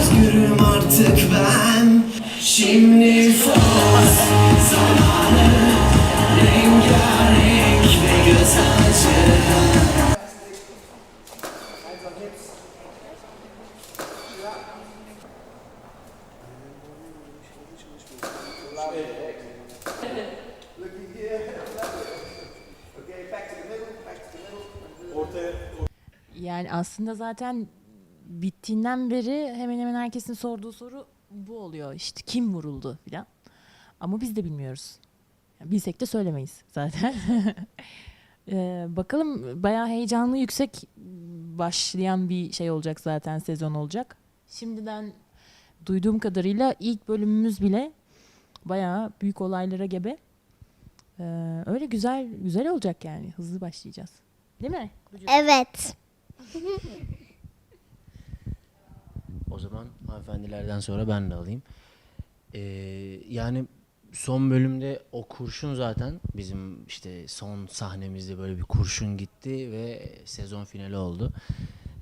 Özgürüm artık ben. Şimdi fos Zamanı Rengarenk ve göz Yani aslında zaten bittiğinden beri hemen hemen herkesin sorduğu soru bu oluyor. İşte kim vuruldu filan. Ama biz de bilmiyoruz. Yani bilsek de söylemeyiz zaten. Ee, bakalım bayağı heyecanlı yüksek başlayan bir şey olacak zaten sezon olacak. Şimdiden duyduğum kadarıyla ilk bölümümüz bile bayağı büyük olaylara gebe. Ee, öyle güzel güzel olacak yani. Hızlı başlayacağız. Değil mi? Evet. O zaman hanımefendilerden sonra ben de alayım. Ee, yani son bölümde o kurşun zaten bizim işte son sahnemizde böyle bir kurşun gitti ve sezon finali oldu.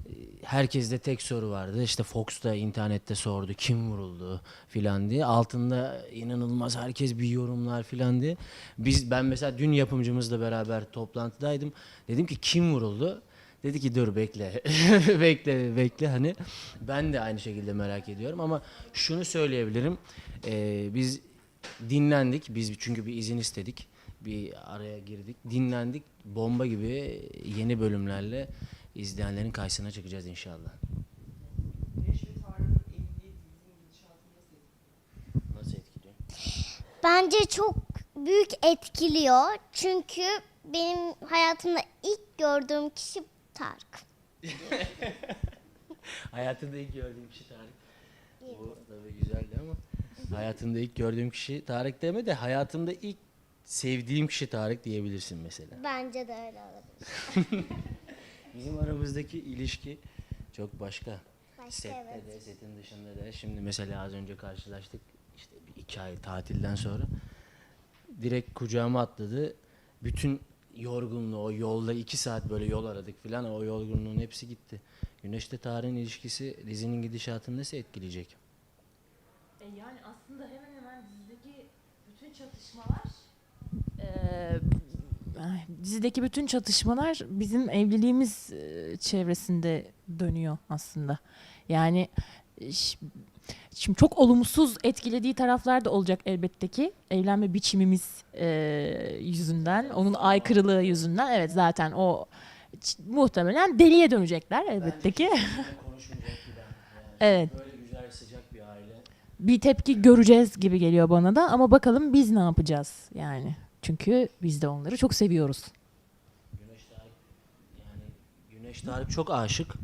Ee, Herkeste tek soru vardı. İşte Fox da internette sordu kim vuruldu filan diye. Altında inanılmaz herkes bir yorumlar filan diye. Biz ben mesela dün yapımcımızla beraber toplantıdaydım. Dedim ki kim vuruldu? Dedi ki dur bekle. bekle bekle hani ben de aynı şekilde merak ediyorum ama şunu söyleyebilirim. Ee, biz dinlendik. Biz çünkü bir izin istedik. Bir araya girdik. Dinlendik. Bomba gibi yeni bölümlerle izleyenlerin karşısına çıkacağız inşallah. Bence çok büyük etkiliyor. Çünkü benim hayatımda ilk gördüğüm kişi Tarık. Hayatında ilk gördüğüm kişi Tarık. Bu tabii güzeldi ama hayatımda ilk gördüğüm kişi Tarık deme de hayatımda ilk sevdiğim kişi Tarık diyebilirsin mesela. Bence de öyle olabilir. Bizim aramızdaki ilişki çok başka. Başka, Sette evet. de, setin dışında da. Şimdi mesela az önce karşılaştık. işte bir iki ay tatilden sonra. Direkt kucağıma atladı. Bütün yorgunluğu, o yolda iki saat böyle yol aradık filan. O yorgunluğun hepsi gitti. Güneşte Tarık'ın ilişkisi dizinin gidişatını nasıl etkileyecek? E, yani aslında hemen hemen dizideki bütün çatışmalar dizideki bütün çatışmalar bizim evliliğimiz e, çevresinde dönüyor aslında. Yani e, şimdi çok olumsuz etkilediği taraflar da olacak elbette ki. Evlenme biçimimiz e, yüzünden, onun aykırılığı yüzünden. Evet zaten o muhtemelen deliye dönecekler elbette ki. Evet. Böyle güzel sıcak bir aile. bir tepki göreceğiz gibi geliyor bana da ama bakalım biz ne yapacağız yani. Çünkü biz de onları çok seviyoruz. Güneş Tarık yani Güneş Tarık çok aşık.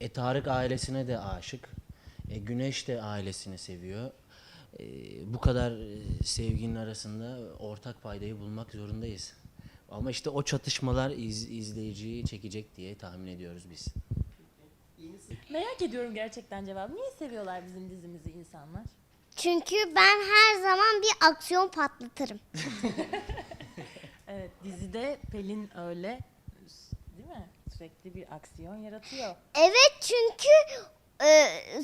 E Tarık ailesine de aşık. E Güneş de ailesini seviyor. E, bu kadar e, sevginin arasında ortak paydayı bulmak zorundayız. Ama işte o çatışmalar iz, izleyiciyi çekecek diye tahmin ediyoruz biz. Merak ediyorum gerçekten cevabı. Niye seviyorlar bizim dizimizi insanlar? Çünkü ben her zaman bir aksiyon patlatırım. Evet dizide Pelin öyle değil mi? Sürekli bir aksiyon yaratıyor. Evet çünkü e,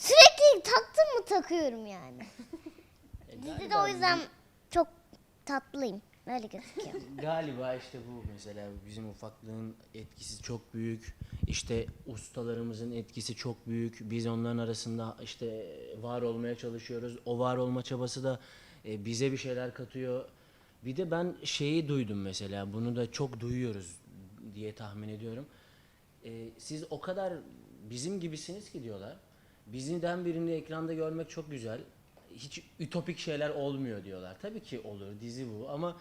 sürekli taktım mı takıyorum yani. E, Dizide galiba o yüzden çok tatlıyım. Öyle gözüküyor. Galiba işte bu mesela bizim ufaklığın etkisi çok büyük. İşte ustalarımızın etkisi çok büyük. Biz onların arasında işte var olmaya çalışıyoruz. O var olma çabası da e, bize bir şeyler katıyor. Bir de ben şeyi duydum mesela. Bunu da çok duyuyoruz diye tahmin ediyorum. E, siz o kadar bizim gibisiniz ki diyorlar. Bizden birini ekranda görmek çok güzel. Hiç ütopik şeyler olmuyor diyorlar. Tabii ki olur dizi bu ama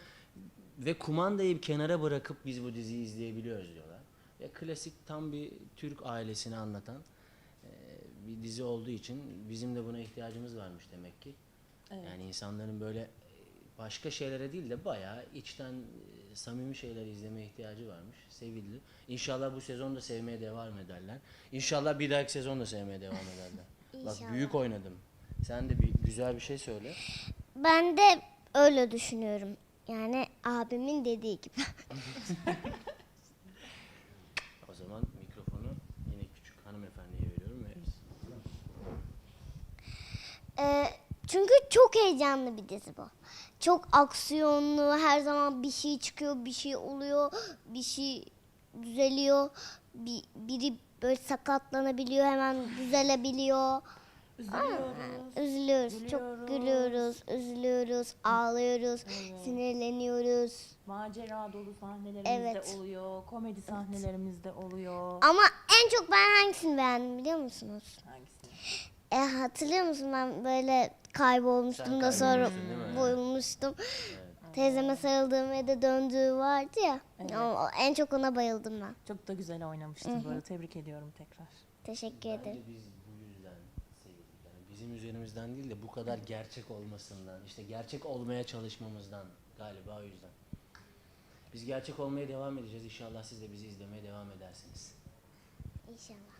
ve kumandayı bir kenara bırakıp biz bu diziyi izleyebiliyoruz diyorlar. Ve klasik tam bir Türk ailesini anlatan e, bir dizi olduğu için bizim de buna ihtiyacımız varmış demek ki. Yani insanların böyle başka şeylere değil de bayağı içten e, samimi şeyler izlemeye ihtiyacı varmış. Sevildi. İnşallah bu sezon da sevmeye devam ederler. İnşallah bir dahaki sezon da sevmeye devam ederler. Bak İnşallah. büyük oynadım. Sen de bir güzel bir şey söyle. Ben de öyle düşünüyorum. Yani abimin dediği gibi. O zaman mikrofonu yine küçük hanımefendiye veriyorum ve Ee, çünkü çok heyecanlı bir dizi bu. Çok aksiyonlu, her zaman bir şey çıkıyor, bir şey oluyor, bir şey düzeliyor. Bir, biri böyle sakatlanabiliyor, hemen düzelebiliyor. Üzülüyoruz. Üzülüyoruz, çok gülüyoruz, üzülüyoruz, ağlıyoruz, sinirleniyoruz. Macera dolu sahnelerimiz Evet. de oluyor. Komedi sahnelerimiz de oluyor. Ama en çok ben hangisini beğendim biliyor musunuz? Hangisini? E, hatırlıyor musun ben böyle kaybolmuştum Sen da sonra kaybolmuştun değil mi? bulmuştum. Teyzeme sarıldığım ve de döndüğü vardı ya. O- o- en çok ona bayıldım ben. Çok da güzel oynamıştın bu arada. Tebrik ediyorum tekrar. Teşekkür ederim. bence biz bu yüzden sevdik. Yani bizim üzerimizden değil de bu kadar gerçek olmasından, işte gerçek olmaya çalışmamızdan galiba o yüzden. Biz gerçek olmaya devam edeceğiz. İnşallah siz de bizi izlemeye devam edersiniz. İnşallah.